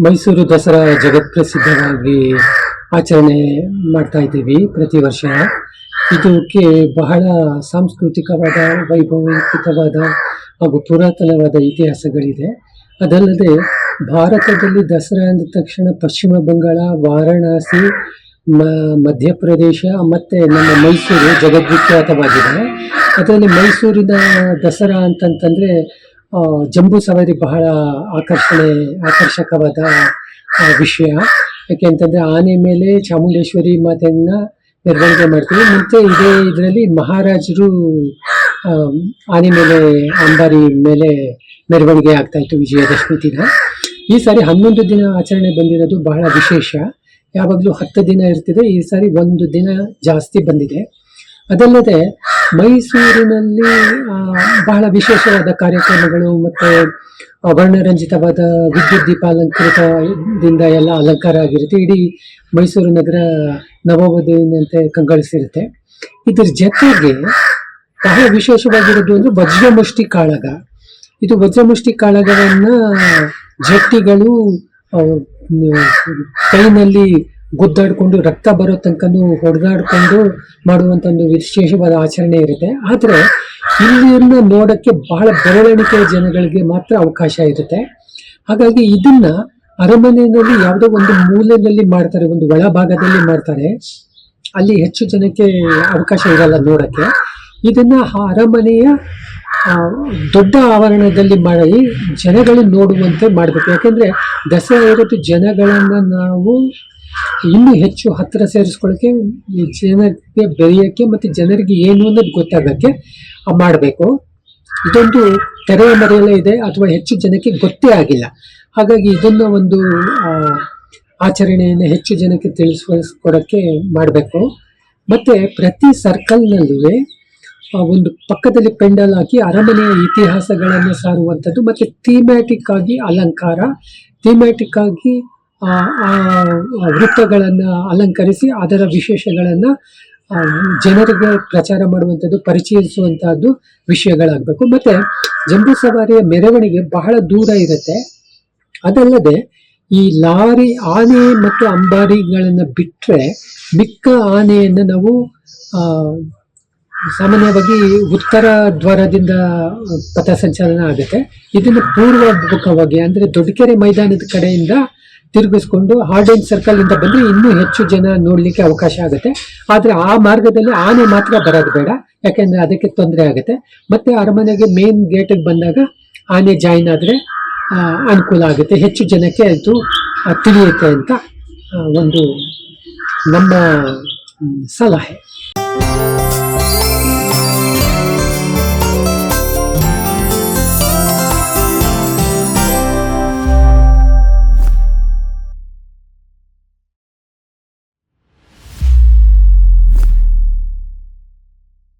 ಮೈಸೂರು ದಸರಾ ಜಗತ್ಪ್ರಸಿದ್ಧವಾಗಿ ಆಚರಣೆ ಮಾಡ್ತಾ ಇದ್ದೀವಿ ಪ್ರತಿ ವರ್ಷ. ಇದಕ್ಕೆ ಬಹಳ ಸಾಂಸ್ಕೃತಿಕವಾದ ವೈಭವಿಕವಾದ ಹಾಗೂ ಪುರಾತನವಾದ ಇತಿಹಾಸಗಳಿದೆ. ಅದಲ್ಲದೆ ಭಾರತದಲ್ಲಿ ದಸರಾ ಅಂದ ತಕ್ಷಣ ಪಶ್ಚಿಮ ಬಂಗಾಳ, ವಾರಣಾಸಿ, ಮ, ಮಧ್ಯಪ್ರದೇಶ ಮತ್ತು ನಮ್ಮ ಮೈಸೂರು ಜಗದ್ವಿಖ್ಯಾತವಾಗಿದೆ. ಅದರಲ್ಲಿ ಮೈಸೂರಿನ ದಸರಾ ಅಂತಂತಂದರೆ ಜಂಬೂ ಸವಾರಿ ಬಹಳ ಆಕರ್ಷಣೆ, ಆಕರ್ಷಕವಾದ ವಿಷಯ. ಯಾಕೆಂತಂದ್ರೆ ಆನೆ ಮೇಲೆ ಚಾಮುಂಡೇಶ್ವರಿ ಮಾತೆಯನ್ನ ಮೆರವಣಿಗೆ ಮಾಡ್ತೀವಿ. ಮತ್ತೆ ಇದೇ ಇದರಲ್ಲಿ ಮಹಾರಾಜರು ಆನೆ ಮೇಲೆ, ಅಂಬಾರಿ ಮೇಲೆ ಮೆರವಣಿಗೆ ಆಗ್ತಾ ಇತ್ತು ವಿಜಯದಶಮಿ ದಿನ. ಈ ಸಾರಿ ಹನ್ನೊಂದು ದಿನ ಆಚರಣೆ ಬಂದಿರೋದು ಬಹಳ ವಿಶೇಷ. ಯಾವಾಗಲೂ ಹತ್ತು ದಿನ ಇರ್ತಿದೆ. ಈ ಸಾರಿ ಒಂದು ದಿನ ಜಾಸ್ತಿ ಬಂದಿದೆ. ಅದಲ್ಲದೆ ಮೈಸೂರಿನಲ್ಲಿ ಬಹಳ ವಿಶೇಷವಾದ ಕಾರ್ಯಕ್ರಮಗಳು ಮತ್ತು ವರ್ಣರಂಜಿತವಾದ ವಿದ್ಯುತ್ ದೀಪಾಲಂಕೃತದಿಂದ ಎಲ್ಲ ಅಲಂಕಾರ ಆಗಿರುತ್ತೆ. ಇಡೀ ಮೈಸೂರು ನಗರ ನವೋದಯಂತೆ ಕಂಗೊಳಿಸಿರುತ್ತೆ. ಇದ್ರ ಜೊತೆಗೆ ಬಹಳ ವಿಶೇಷವಾಗಿರೋದು ಅಂದ್ರೆ ವಜ್ರಮುಷ್ಟಿ ಕಾಳಗ. ಇದು ವಜ್ರಮುಷ್ಟಿ ಕಾಳಗವನ್ನು ಜಟ್ಟಿಗಳು ಕೈನಲ್ಲಿ ಗುದ್ದಾಡ್ಕೊಂಡು ರಕ್ತ ಬರೋ ತನಕನೂ ಹೊಡೆದಾಡ್ಕೊಂಡು ಮಾಡುವಂತ ಒಂದು ವಿಶೇಷವಾದ ಆಚರಣೆ ಇರುತ್ತೆ. ಆದರೆ ಇಲ್ಲಿಯನ್ನು ನೋಡಕ್ಕೆ ಬಹಳ ಬೆರಳೆಣಿಕೆ ಜನಗಳಿಗೆ ಮಾತ್ರ ಅವಕಾಶ ಇರುತ್ತೆ. ಹಾಗಾಗಿ ಇದನ್ನ ಅರಮನೆಯಲ್ಲಿ ಯಾವುದೋ ಒಂದು ಮೂಲೆಯಲ್ಲಿ ಮಾಡ್ತಾರೆ, ಒಂದು ಒಳಭಾಗದಲ್ಲಿ ಮಾಡ್ತಾರೆ. ಅಲ್ಲಿ ಹೆಚ್ಚು ಜನಕ್ಕೆ ಅವಕಾಶ ಇರಲ್ಲ ನೋಡಕ್ಕೆ. ಇದನ್ನ ಅರಮನೆಯ ದೊಡ್ಡ ಆವರಣದಲ್ಲಿ ಮಾಡಿ ಜನಗಳು ನೋಡುವಂತೆ ಮಾಡಬೇಕು. ಯಾಕೆಂದ್ರೆ ದಸರಾ ಇರೋದು ಜನಗಳನ್ನ ನಾವು ಇನ್ನೂ ಹೆಚ್ಚು ಹತ್ತಿರ ಸೇರಿಸ್ಕೊಳ್ಳೋಕೆ ಜನಕ್ಕೆ ಬೆರೆಯೋಕ್ಕೆ ಮತ್ತು ಜನರಿಗೆ ಏನು ಅನ್ನೋದು ಗೊತ್ತಾಗೋಕ್ಕೆ ಮಾಡಬೇಕು. ಇದೊಂದು ತೆರೆಯ ಮರೆಯಲ್ಲೇ ಇದೆ, ಅಥವಾ ಹೆಚ್ಚು ಜನಕ್ಕೆ ಗೊತ್ತೇ ಆಗಿಲ್ಲ. ಹಾಗಾಗಿ ಇದನ್ನ ಒಂದು ಆಚರಣೆಯನ್ನು ಹೆಚ್ಚು ಜನಕ್ಕೆ ತಿಳಿಸ್ಕೊಡೋಕ್ಕೆ ಮಾಡಬೇಕು. ಮತ್ತು ಪ್ರತಿ ಸರ್ಕಲ್ನಲ್ಲೂ ಒಂದು ಪಕ್ಕದಲ್ಲಿ ಪೆಂಡಲ್ ಹಾಕಿ ಅರಮನೆಯ ಇತಿಹಾಸಗಳನ್ನು ಸಾರುವಂಥದ್ದು, ಮತ್ತು ಥೀಮ್ಯಾಟಿಕ್ ಆಗಿ ಅಲಂಕಾರ ಥೀಮ್ಯಾಟಿಕ್ ಆಗಿ ವೃತ್ತಗಳನ್ನು ಅಲಂಕರಿಸಿ ಅದರ ವಿಶೇಷಗಳನ್ನು ಜನರಿಗೆ ಪ್ರಚಾರ ಮಾಡುವಂಥದ್ದು ಪರಿಚಯಿಸುವಂತಹದ್ದು ವಿಷಯಗಳಾಗಬೇಕು. ಮತ್ತೆ ಜಂಬೂ ಸವಾರಿಯ ಮೆರವಣಿಗೆ ಬಹಳ ದೂರ ಇರುತ್ತೆ. ಅದಲ್ಲದೆ ಈ ಲಾರಿ ಆನೆ ಮತ್ತು ಅಂಬಾರಿಗಳನ್ನು ಬಿಟ್ಟರೆ ಮಿಕ್ಕ ಆನೆಯನ್ನು ನಾವು ಸಾಮಾನ್ಯವಾಗಿ ಉತ್ತರ ದ್ವಾರದಿಂದ ಪಥಸಂಚಲನ ಆಗುತ್ತೆ. ಇದನ್ನು ಪೂರ್ವಮುಖವಾಗಿ ಅಂದರೆ ದೊಡ್ಡಕೆರೆ ಮೈದಾನದ ಕಡೆಯಿಂದ ತಿರುಗಿಸ್ಕೊಂಡು ಹಾರ್ಡೆನ್ ಸರ್ಕಲ್ ಇಂದ ಬಂದ್ರೆ ಇನ್ನೂ ಹೆಚ್ಚು ಜನ ನೋಡ್ಲಿಕ್ಕೆ ಅವಕಾಶ ಆಗುತ್ತೆ. ಆದ್ರೆ ಆ ಮಾರ್ಗದಲ್ಲಿ ಆನೆ ಮಾತ್ರ ಬರೋದು ಬೇಡ. ಯಾಕೆಂದ್ರೆ ಅದಕ್ಕೆ ತೊಂದರೆ ಆಗುತ್ತೆ. ಮತ್ತೆ ಅರಮನೆಗೆ ಮೇನ್ ಗೇಟಿಗೆ ಬಂದಾಗ ಆನೆ ಜಾಯಿನ್ ಆದ್ರೆ ಅನುಕೂಲ ಆಗುತ್ತೆ. ಹೆಚ್ಚು ಜನಕ್ಕೆ ಅದು ತಿಳಿಯುತ್ತೆ ಅಂತ ಒಂದು ನಮ್ಮ ಸಲಹೆ.